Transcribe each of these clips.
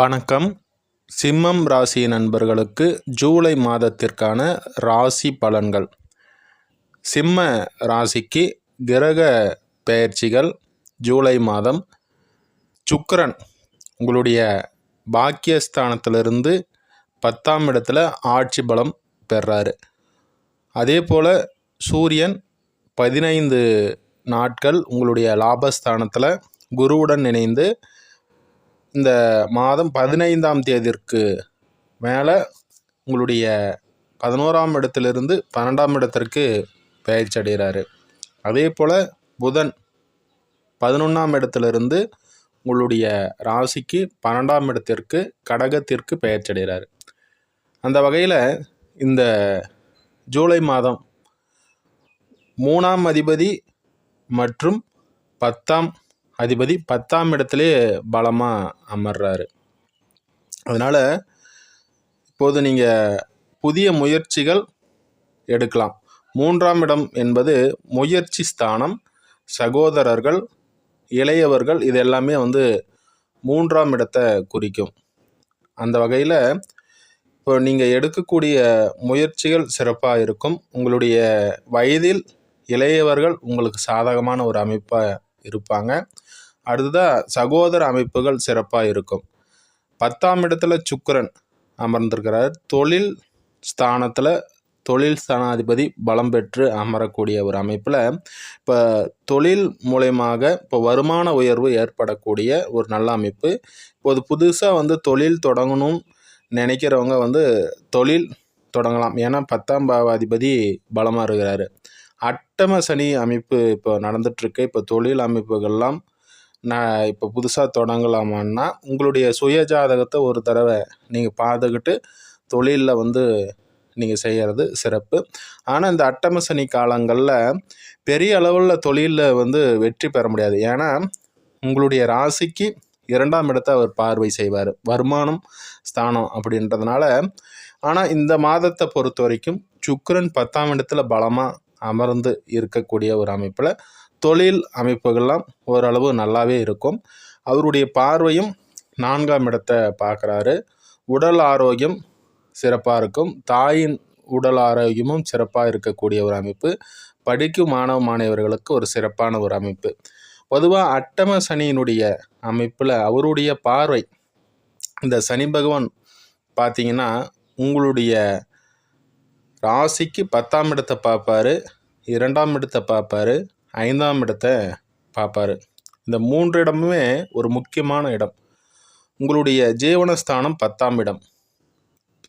வணக்கம். சிம்மம் ராசி நண்பர்களுக்கு ஜூலை மாதத்திற்கான ராசி பலன்கள். சிம்ம ராசிக்கு கிரக பெயர்ச்சிகள் ஜூலை மாதம். சுக்கரன் உங்களுடைய பாக்கியஸ்தானத்திலிருந்து பத்தாம் இடத்துல ஆட்சி பலம் பெறாரு. அதே போல் சூரியன் பதினைந்து நாட்கள் உங்களுடைய லாபஸ்தானத்தில் குருவுடன் இணைந்து இந்த மாதம் பதினைந்தாம் தேதிக்கு மேலே உங்களுடைய பதினோராம் இடத்திலிருந்து பன்னெண்டாம் இடத்திற்கு பயிற்சி அடைகிறாரு. அதே போல் புதன் பதினொன்றாம் இடத்திலிருந்து உங்களுடைய ராசிக்கு பன்னெண்டாம் இடத்திற்கு கடகத்திற்கு பெயர்ச்சடைகிறார் அந்த வகையில் இந்த ஜூலை மாதம் மூணாம் அதிபதி மற்றும் பத்தாம் அதிபதி பத்தாம் இடத்திலே பலமாக அமர்றாரு. அதனால் இப்போது நீங்கள் புதிய முயற்சிகள் எடுக்கலாம். மூன்றாம் இடம் என்பது முயற்சி ஸ்தானம் சகோதரர்கள் இளையவர்கள் இது எல்லாமே வந்து மூன்றாம் இடத்தை குறிக்கும். அந்த வகையில் இப்போ நீங்கள் எடுக்கக்கூடிய முயற்சிகள் சிறப்பாக இருக்கும். உங்களுடைய வயதில் இளையவர்கள் உங்களுக்கு சாதகமான ஒரு அமைப்பாக இருப்பாங்க. அடுத்ததாக சகோதர அமைப்புகள் சிறப்பாக இருக்கும். பத்தாம் இடத்துல சுக்கரன் அமர்ந்திருக்கிறார். தொழில் ஸ்தானத்தில் தொழில் ஸ்தானாதிபதி பலம் பெற்று அமரக்கூடிய ஒரு அமைப்பில் இப்போ தொழில் மூலயமாக இப்போ வருமான உயர்வு ஏற்படக்கூடிய ஒரு நல்ல அமைப்பு. இப்போது புதுசாக வந்து தொழில் தொடங்கணும் நினைக்கிறவங்க வந்து தொழில் தொடங்கலாம். ஏன்னா பத்தாம் பாவாதிபதி பலமாக இருக்கிறாரு. அட்டம சனி அமைப்பு இப்போ நடந்துட்டுருக்கு இப்போ தொழில் அமைப்புகள்லாம் நான் இப்போ புதுசாக தொடங்கலாமான்னா உங்களுடைய சுய ஜாதகத்தை ஒரு தடவை நீங்கள் பார்த்துக்கிட்டு தொழிலில் வந்து நீங்கள் செய்கிறது சிறப்பு. ஆனால் இந்த அட்டம சனி காலங்களில் பெரிய அளவில் தொழிலில் வந்து வெற்றி பெற முடியாது. ஏன்னா உங்களுடைய ராசிக்கு இரண்டாம் இடத்தை அவர் பார்வை செய்வார். வருமானம் ஸ்தானம் அப்படின்றதுனால. ஆனால் இந்த மாதத்தை பொறுத்த வரைக்கும் சுக்கரன் பத்தாம் இடத்துல பலமாக அமர்ந்து இருக்கக்கூடிய ஒரு அமைப்பில் தொழில் அமைப்புகள்லாம் ஓரளவு நல்லாவே இருக்கும். அவருடைய பார்வையும் நான்காம் இடத்தை பார்க்குறாரு. உடல் ஆரோக்கியம் சிறப்பாக இருக்கும். தாயின் உடல் ஆரோக்கியமும் சிறப்பாக இருக்கக்கூடிய ஒரு அமைப்பு. படிக்கும் மாணவ மாணவர்களுக்கு ஒரு சிறப்பான ஒரு அமைப்பு. பொதுவாக அட்டம சனியினுடைய அமைப்பில் அவருடைய பார்வை இந்த சனி பகவான் பார்த்தீங்கன்னா உங்களுடைய ராசிக்கு பத்தாம் இடத்தை பார்ப்பாரு இரண்டாம் இடத்தை பார்ப்பாரு ஐந்தாம் இடத்தை பார்ப்பாரு. இந்த மூன்று இடமுமே ஒரு முக்கியமான இடம். உங்களுடைய ஜீவனஸ்தானம் பத்தாம் இடம்.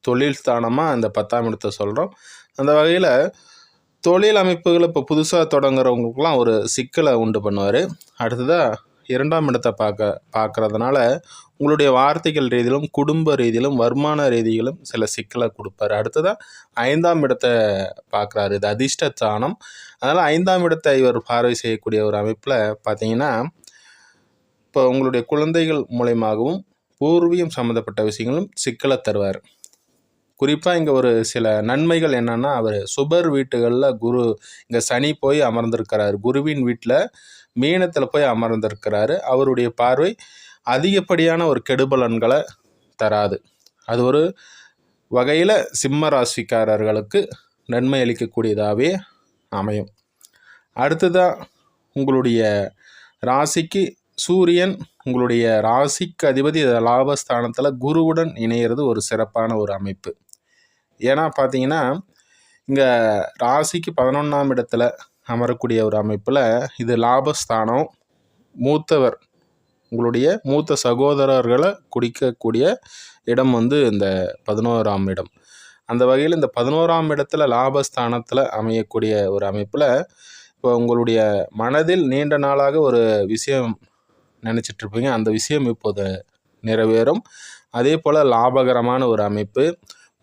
தொழில் ஸ்தானமாக அந்த பத்தாம் இடத்தை சொல்கிறோம் அந்த வகையில் தொழில் அமைப்புகளை இப்போ புதுசாக தொடங்குறவங்களுக்குலாம் ஒரு சிக்கலை உண்டு பண்ணுவார். அடுத்ததாக இரண்டாம் இடத்தை பார்க்க பார்க்குறதுனால உங்களுடைய வார்த்தைகள் ரீதியிலும் குடும்ப ரீதியிலும் வருமான ரீதியிலும் சில சிக்கலை கொடுப்பாரு. அடுத்ததாக ஐந்தாம் இடத்தை பார்க்குறாரு. இது அதிர்ஷ்டத்தானம் அதனால் ஐந்தாம் இடத்தை இவர் பார்வை செய்யக்கூடிய ஒரு அமைப்பில் பார்த்தீங்கன்னா இப்போ உங்களுடைய குழந்தைகள் மூலயமாகவும் பூர்வீகம் சம்மந்தப்பட்ட விஷயங்களும் சிக்கலை தருவார். குறிப்பாக இங்கே ஒரு சில நன்மைகள் என்னென்னா அவர் சுபர் வீட்டுகளில் குரு இங்கே சனி போய் அமர்ந்திருக்கிறார். குருவின் வீட்டில் மீனத்தில் போய் அமர்ந்திருக்கிறாரு. அவருடைய பார்வை அதிகப்படியான ஒரு கெடுபலன்களை தராது. அது ஒரு வகையில் சிம்ம ராசிக்காரர்களுக்கு நன்மை அளிக்கக்கூடியதாகவே அமையும். அடுத்ததாக உங்களுடைய ராசிக்கு சூரியன் உங்களுடைய ராசிக்கு அதிபதி லாபஸ்தானத்தில் குருவுடன் இணையிறது ஒரு சிறப்பான ஒரு அமைப்பு. ஏன்னா பார்த்தீங்கன்னா இங்கே ராசிக்கு பதினொன்றாம் இடத்துல அமரக்கூடிய ஒரு அமைப்பில் இது லாபஸ்தானம். மூத்தவர் உங்களுடைய மூத்த சகோதரர்களை குடிக்கக்கூடிய இடம் வந்து இந்த பதினோராம் இடம். அந்த வகையில் இந்த பதினோராம் இடத்துல லாபஸ்தானத்தில் அமையக்கூடிய ஒரு அமைப்பில் இப்போ உங்களுடைய மனதில் நீண்ட நாளாக ஒரு விஷயம் நினச்சிட்ருப்பீங்க அந்த விஷயம் இப்போது நிறைவேறும். அதே போல் லாபகரமான ஒரு அமைப்பு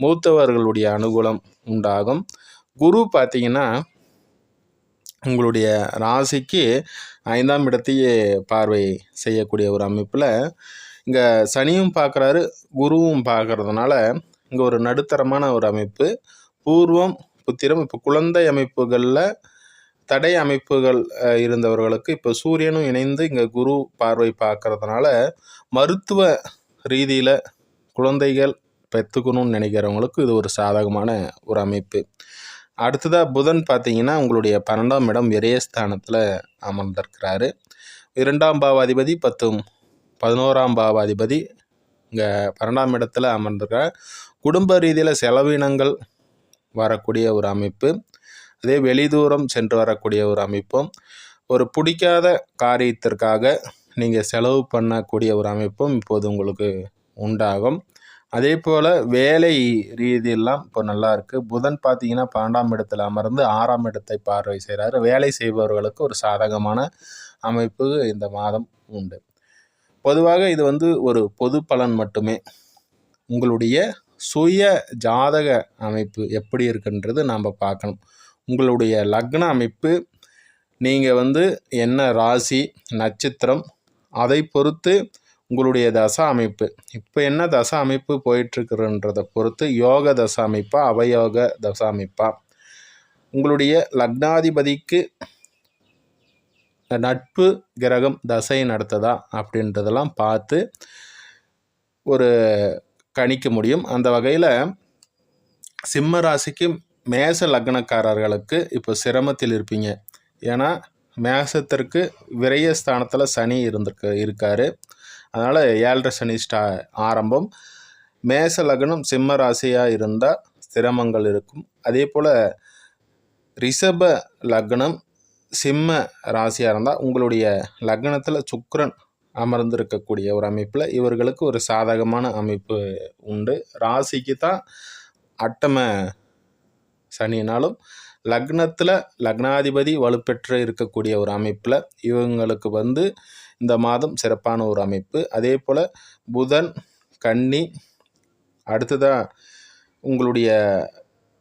மூத்தவர்களுடைய அனுகூலம் உண்டாகும். குரு பார்த்திங்கன்னா உங்களுடைய ராசிக்கு ஐந்தாம் இடத்தையே பார்வை செய்யக்கூடிய ஒரு அமைப்பில் இங்கே சனியும் பார்க்குறாரு குருவும் பார்க்குறதுனால இங்கே ஒரு நடுத்தரமான ஒரு அமைப்பு. பூர்வம் புத்திரம் இப்போ குழந்தை அமைப்புகளில் தடை அமைப்புகள் இருந்தவர்களுக்கு இப்போ சூரியனும் இணைந்து இங்கே குரு பார்வை பார்க்கறதுனால மருத்துவ ரீதியில் குழந்தைகள் பெற்றுக்கணும்னு நினைக்கிறவங்களுக்கு இது ஒரு சாதகமான ஒரு அமைப்பு. அடுத்ததாக புதன் பார்த்தீங்கன்னா உங்களுடைய பன்னெண்டாம் இடம் விரயஸ்தானத்தில் அமர்ந்திருக்கிறாரு. இரண்டாம் பாவாதிபதி பத்தும் பதினோராம் பாவாதிபதி இங்கே பன்னெண்டாம் இடத்துல அமர்ந்திருக்கிறார். குடும்ப ரீதியில் செலவினங்கள் வரக்கூடிய ஒரு அமைப்பு. அதே வெளிதூரம் சென்று வரக்கூடிய ஒரு அமைப்பும் ஒரு பிடிக்காத காரியத்திற்காக நீங்கள் செலவு பண்ணக்கூடிய ஒரு அமைப்பும் இப்போது உங்களுக்கு உண்டாகும். அதே போல் வேலை ரீதியெல்லாம் இப்போ நல்லா இருக்குது புதன் பார்த்தீங்கன்னா பன்னெண்டாம் இடத்துல அமர்ந்து ஆறாம் இடத்தை பார்வை செய்கிறாரு வேலை செய்பவர்களுக்கு ஒரு சாதகமான அமைப்பு இந்த மாதம் உண்டு. பொதுவாக இது வந்து ஒரு பொது பலன் மட்டுமே. உங்களுடைய சுய ஜாதக அமைப்பு எப்படி இருக்குன்றது நாம் பார்க்கணும். உங்களுடைய லக்ன அமைப்பு நீங்கள் வந்து என்ன ராசி நட்சத்திரம் அதை பொறுத்து உங்களுடைய தசா அமைப்பு. இப்போ என்ன தசா அமைப்பு போயிட்டுருக்குறன்றதை பொறுத்து யோக தசா அமைப்பா அவயோக தசா அமைப்பா? உங்களுடைய லக்னாதிபதிக்கு நட்பு கிரகம் தசை நடத்துதா அப்படின்றதெல்லாம் பார்த்து ஒரு கணிக்க முடியும். அந்த வகையில் சிம்ம ராசிக்கு மேச லக்னக்காரர்களுக்கு இப்போ சிரமத்தில் இருப்பீங்க. ஏன்னா மேசத்திற்கு விரயஸ்தானத்தில் சனி இருந்திருக்கு இருக்கார். அதனால் ஏழரை சனி ஸ்டா ஆரம்பம். மேச லக்னம் சிம்ம ராசியாக இருந்தால் சிரமங்கள் இருக்கும். அதே போல் ரிஷப லக்னம் சிம்ம ராசியாக இருந்தால் உங்களுடைய லக்னத்தில் சுக்கரன் அமர்ந்திருக்கக்கூடிய ஒரு அமைப்பில் இவர்களுக்கு ஒரு சாதகமான அமைப்பு உண்டு. ராசிக்கு தான் அட்டம சனினாலும் லக்னத்தில் லக்னாதிபதி வலுப்பெற்று இருக்கக்கூடிய ஒரு அமைப்பில் இவங்களுக்கு வந்து இந்த மாதம் சிறப்பான ஒரு அமைப்பு. அதே போல் புதன் கன்னி அடுத்ததாக உங்களுடைய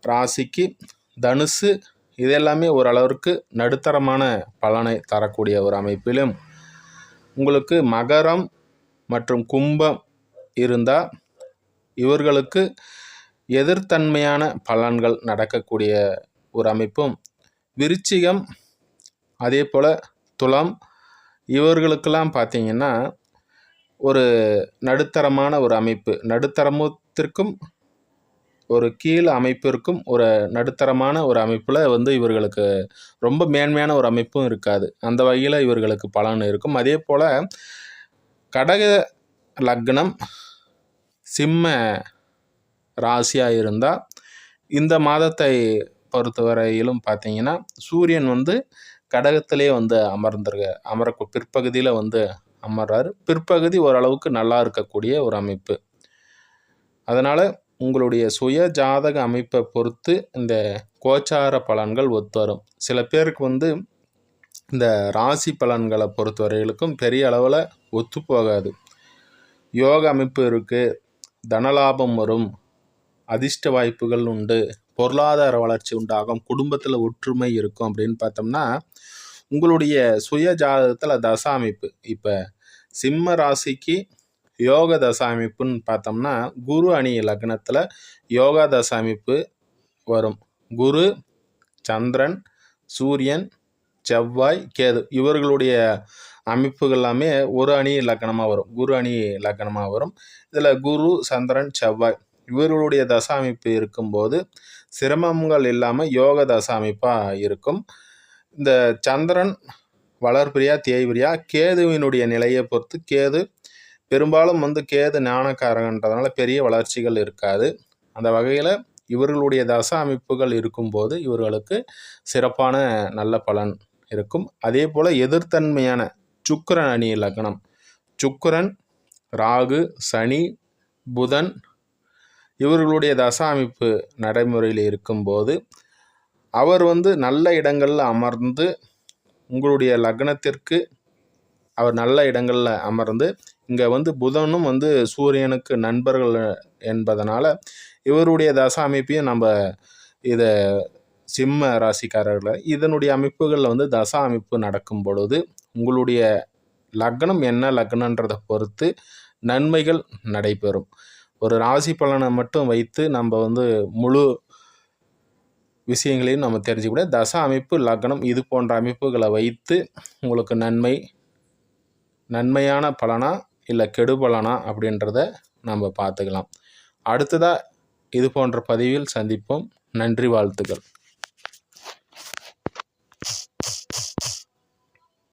ராசிக்கு தனுசு இதெல்லாமே ஓரளவிற்கு நடுத்தரமான பலனை தரக்கூடிய ஒரு அமைப்பிலும் உங்களுக்கு மகரம் மற்றும் கும்பம் இருந்தால் இவர்களுக்கு எதிர்த்தன்மையான பலன்கள் நடக்கக்கூடிய ஒரு அமைப்பும். விருச்சிகம் அதே போல் துலாம் இவர்களுக்கெல்லாம் பார்த்தீங்கன்னா ஒரு நடுத்தரமான ஒரு அமைப்பு. நடுத்தரமத்திற்கும் ஒரு கீழ் அமைப்பிற்கும் ஒரு நடுத்தரமான ஒரு அமைப்பில் வந்து இவர்களுக்கு ரொம்ப மேன்மையான ஒரு அமைப்பும் இருக்காது. அந்த வகையில் இவர்களுக்கு பலன் இருக்கும். அதே போல் கடக லக்னம் சிம்ம ராசியாக இருந்தால் இந்த மாதத்தை பொறுத்தவரையிலும் பார்த்தீங்கன்னா சூரியன் வந்து கடகத்திலே வந்து அமர்ந்துருக்க அமர பிற்பகுதியில் வந்து அமர்றாரு. பிற்பகுதி ஓரளவுக்கு நல்லா இருக்கக்கூடிய ஒரு அமைப்பு. அதனால் உங்களுடைய சுய ஜாதக அமைப்பை பொறுத்து இந்த கோச்சார பலன்கள் ஒத்து வரும் சில பேருக்கு வந்து இந்த ராசி பலன்களை பொறுத்தவரைகளுக்கும் பெரிய அளவில் ஒத்து போகாது. யோக அமைப்பு இருக்குது தனலாபம் வரும் அதிர்ஷ்ட வாய்ப்புகள் உண்டு பொருளாதார வளர்ச்சி உண்டாகும் குடும்பத்தில் ஒற்றுமை இருக்கும் அப்படின்னு பார்த்தோம்னா உங்களுடைய சுய ஜாதகத்தில் தசா அமைப்பு இப்போ சிம்ம ராசிக்கு யோக தசா அமைப்புன்னு பார்த்தோம்னா குரு அணி லக்னத்தில் யோகா தசா அமைப்பு வரும். குரு சந்திரன் சூரியன் செவ்வாய் கேது. இவர்களுடைய அமைப்புகள் எல்லாமே ஒரு அணி லக்கணமாக வரும். குரு அணி லக்கணமாக வரும். இதில் குரு சந்திரன் செவ்வாய். இவர்களுடைய தசா அமைப்பு இருக்கும்போது சிரமங்கள் இல்லாமல் யோகதச அமைப்பாக இருக்கும். இந்த சந்திரன் வளர்பிரியா தேய்பிரியா கேதுவினுடைய நிலையை பொறுத்து கேது பெரும்பாலும் வந்து கேது ஞானக்காரங்கன்றதுனால பெரிய வளர்ச்சிகள் இருக்காது. அந்த வகையில் இவர்களுடைய தச அமைப்புகள் இருக்கும்போது இவர்களுக்கு சிறப்பான நல்ல பலன் இருக்கும். அதே போல் எதிர்த்தன்மையான சுக்கரன் அணி லக்னம். சுக்கரன் ராகு சனி புதன் இவர்களுடைய தச அமைப்பு நடைமுறையில் இருக்கும்போது அவர் வந்து நல்ல இடங்களில் அமர்ந்து உங்களுடைய லக்னத்திற்கு அவர் நல்ல இடங்களில் அமர்ந்து இங்கே வந்து புதனும் வந்து சூரியனுக்கு நண்பர்கள் என்பதனால் இவருடைய தச அமைப்பையும் நம்ம இதை சிம்ம ராசிக்காரர்களை இதனுடைய அமைப்புகளில் வந்து தசா அமைப்பு நடக்கும் பொழுது உங்களுடைய லக்னம் என்ன லக்னன்றதை பொறுத்து நன்மைகள் நடைபெறும். ஒரு ராசி பலனை மட்டும் வைத்து நம்ம வந்து முழு விஷயங்களையும் நம்ம தெரிஞ்சுக்கூட தச அமைப்பு லக்னம் இது போன்ற அமைப்புகளை வைத்து உங்களுக்கு நன்மை நன்மையான பலனா இல்லை கெடுபலனா அப்படின்றத நம்ம பார்த்துக்கலாம். அடுத்ததாக இது போன்ற பதிவில் சந்திப்போம். நன்றி வாழ்த்துக்கள்.